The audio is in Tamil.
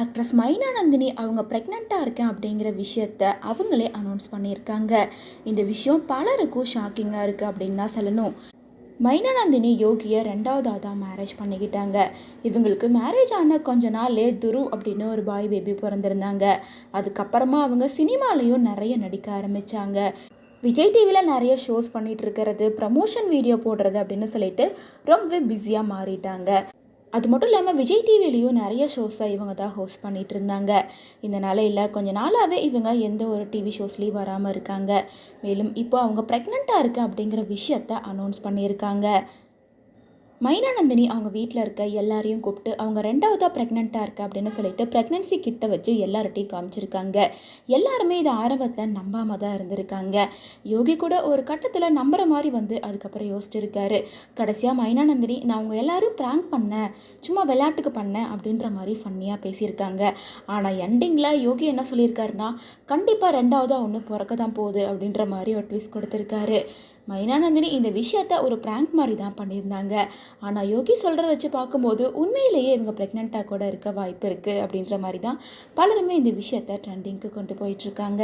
ஆக்ட்ரஸ் மைனா நந்தினி அவங்க ப்ரெக்னெண்ட்டாக இருக்கேன் அப்படிங்கிற விஷயத்த அவங்களே அனௌன்ஸ் பண்ணியிருக்காங்க. இந்த விஷயம் பலருக்கும் ஷாக்கிங்காக இருக்குது அப்படின்னு தான் சொல்லணும். மைனா நந்தினி யோகியை ரெண்டாவதாக தான் மேரேஜ் பண்ணிக்கிட்டாங்க. இவங்களுக்கு மேரேஜ் ஆன கொஞ்ச நாள்லே துரு அப்படின்னு ஒரு பாய் பேபி பிறந்திருந்தாங்க. அதுக்கப்புறமா அவங்க சினிமாலேயும் நிறைய நடிக்க ஆரம்பித்தாங்க விஜய் டிவியில் நிறைய ஷோஸ் பண்ணிகிட்டு இருக்கிறது ப்ரமோஷன் வீடியோ போடுறது அப்படின்னு சொல்லிட்டு ரொம்பவே பிஸியாக மாறிட்டாங்க. அது மட்டும் இல்லாமல் விஜய் டிவிலையும் நிறைய ஷோஸை இவங்க தான் ஹோஸ்ட் பண்ணிகிட்டு இருந்தாங்க. இந்த நிலையில் கொஞ்ச நாளாகவே இவங்க எந்த ஒரு டிவி ஷோஸ்லேயும் வராமல் இருக்காங்க. மேலும் இப்போ அவங்க ப்ரெக்னெண்ட்டாக இருக்குது அப்படிங்கிற விஷயத்த அனௌன்ஸ் பண்ணியிருக்காங்க. மைனானந்தினி அவங்க வீட்டில் இருக்க எல்லாரையும் கூப்பிட்டு அவங்க ரெண்டாவதாக ப்ரெக்னெண்ட்டாக இருக்கு? அப்படின்னு சொல்லிட்டு ப்ரெக்னென்சி கிட்ட வச்சு எல்லார்ட்டையும் காமிச்சிருக்காங்க. எல்லாருமே இதை ஆரம்பத்தில் நம்பாம தான் இருந்திருக்காங்க. யோகி கூட ஒரு கட்டத்தில் நம்புற மாதிரி வந்து அதுக்கப்புறம் யோசிச்சிருக்காரு. கடைசியாக மைனானந்தினி நான் அவங்க எல்லாரும் ப்ராங்க் பண்ணேன். சும்மா விளையாட்டுக்கு பண்ணேன். அப்படின்ற மாதிரி ஃபன்னியாக பேசியிருக்காங்க. ஆனால் எண்டிங்கில் யோகி என்ன சொல்லியிருக்காருன்னா கண்டிப்பாக ரெண்டாவதாக ஒன்று பிறக்க தான் போகுது. அப்படின்ற மாதிரி ஒரு ட்விஸ்ட் கொடுத்துருக்காரு. மைனானந்தினி இந்த விஷயத்த ஒரு ப்ராங்க் மாதிரி தான் பண்ணியிருந்தாங்க. ஆனால் யோகி சொல்கிறத வச்சு பார்க்கும்போது உண்மையிலேயே இவங்க ப்ரெக்னெண்ட்டாக கூட இருக்க வாய்ப்பு இருக்குது அப்படின்ற மாதிரி தான் பலருமே இந்த விஷயத்த ட்ரெண்டிங்க்கு கொண்டு போயிட்டுருக்காங்க